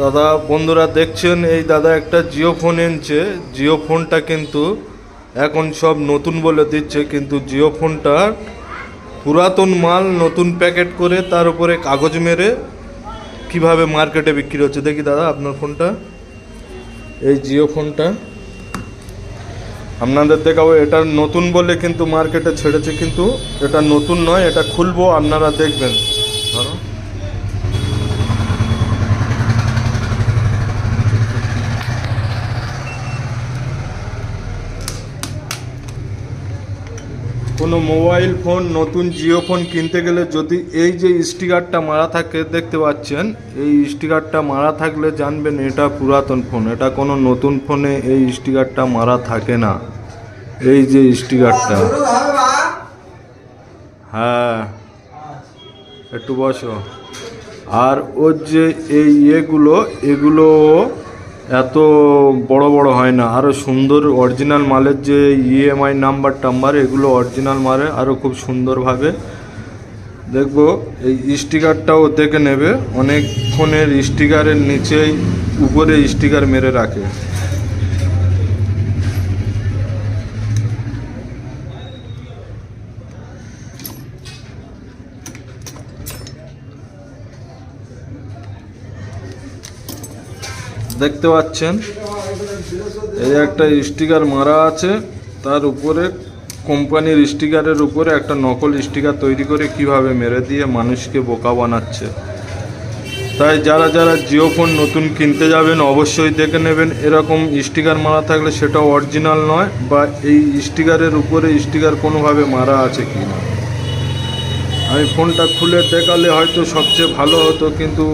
দাদা, বন্ধুরা দেখছেন, এই দাদা একটা জিও ফোন এনেছে। জিও ফোনটা কিন্তু এখন সব নতুন বলে দিচ্ছে, কিন্তু জিও ফোনটা পুরাতন মাল, নতুন প্যাকেট করে তার উপরে কাগজ মেরে কীভাবে মার্কেটে বিক্রি হচ্ছে। দেখি দাদা আপনার ফোনটা। এই জিও ফোনটা আপনাদের দেখাবো, এটা নতুন বলে কিন্তু মার্কেটে ছেড়েছে, কিন্তু এটা নতুন নয়, এটা খুলবো, আপনারা দেখবেন। কোনো মোবাইল ফোন, নতুন জিও ফোন কিনতে গেলে যদি এই যে স্টিকারটা মারা থাকে, দেখতে পাচ্ছেন? এই স্টিকারটা মারা থাকলে জানবেন এটা পুরাতন ফোন। এটা কোনো নতুন ফোনে এই স্টিকারটা মারা থাকে না। এই যে স্টিকারটা। হ্যাঁ। একটু বসো। আর ওর যে এই ইয়েগুলো, এগুলো এত বড় বড় হয় না। আরও সুন্দর অরিজিনাল মালের যে ইএমআই নাম্বার টাম্বার, এগুলো অরিজিনাল মারে আরও খুব সুন্দরভাবে। দেখব, এই স্টিকারটাও দেখে নেবে। অনেক ফোনের স্টিকারের নিচেই উপরে স্টিকার মেরে রাখে। দেখতে পাচ্ছেন, এই একটা স্টিকার মারা আছে, তার উপরে কোম্পানির স্টিকারের উপরে একটা নকল স্টিকার তৈরি করে কীভাবে মেরে দিয়ে মানুষকে বোকা বানাচ্ছে। তাই যারা যারা জিও ফোন নতুন কিনতে যাবেন, অবশ্যই দেখে নেবেন, এরকম স্টিকার মারা থাকলে সেটা অরিজিনাল নয় বা এই স্টিকারের উপরে স্টিকার কোনোভাবে মারা আছে কি না আমি ফোনটা খুলে দেখালে হয়তো সবচেয়ে ভালো হতো, কিন্তু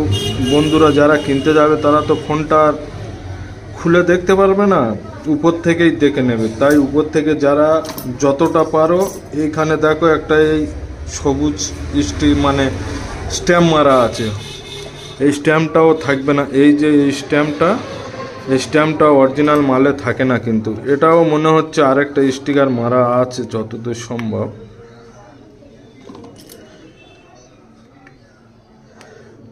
বন্ধুরা যারা কিনতে যাবে তারা তো ফোনটা খুলে দেখতে পারবে না, উপর থেকেই দেখে নেবে। তাই উপর থেকে যারা যতটা পারো, এইখানে দেখো একটা এই সবুজ স্টি মানে স্ট্যাম্প মারা আছে। এই স্ট্যাম্পটাও থাকবে না, এই যে এই স্ট্যাম্পটা এই স্ট্যাম্পটা অরিজিনাল মালে থাকে না কিন্তু। এটাও মনে হচ্ছে আরেকটা স্টিকার মারা আছে, যতদূর সম্ভব।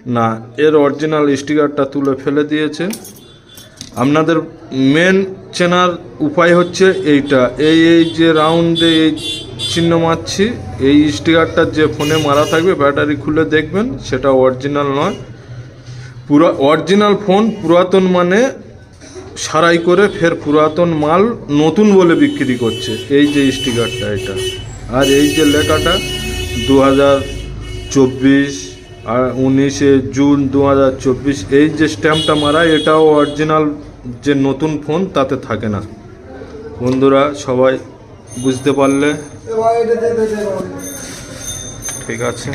না, এর অরিজিনাল স্টিকারটা তুলে ফেলে দিয়েছে। আপনাদের মেন চেনার উপায় হচ্ছে এইটা। এই এই যে রাউন্ডে এই চিহ্ন মারছি, এই স্টিকারটা যে ফোনে মারা থাকবে ব্যাটারি খুলে দেখবেন, সেটা অরিজিনাল নয়। পুরা অরিজিনাল ফোন পুরাতন মানে সারাই করে ফের পুরাতন মাল নতুন বলে বিক্রি করছে। এই যে স্টিকারটা এটা। আর এই যে লেখাটা, দু হাজার চব্বিশ আর উনিশে জুন দু হাজার চব্বিশ এই যে স্ট্যাম্পটা মারা এটাও অরিজিনাল যে নতুন ফোন তাতে থাকে না। বন্ধুরা সবাই বুঝতে পারলে? ঠিক আছে।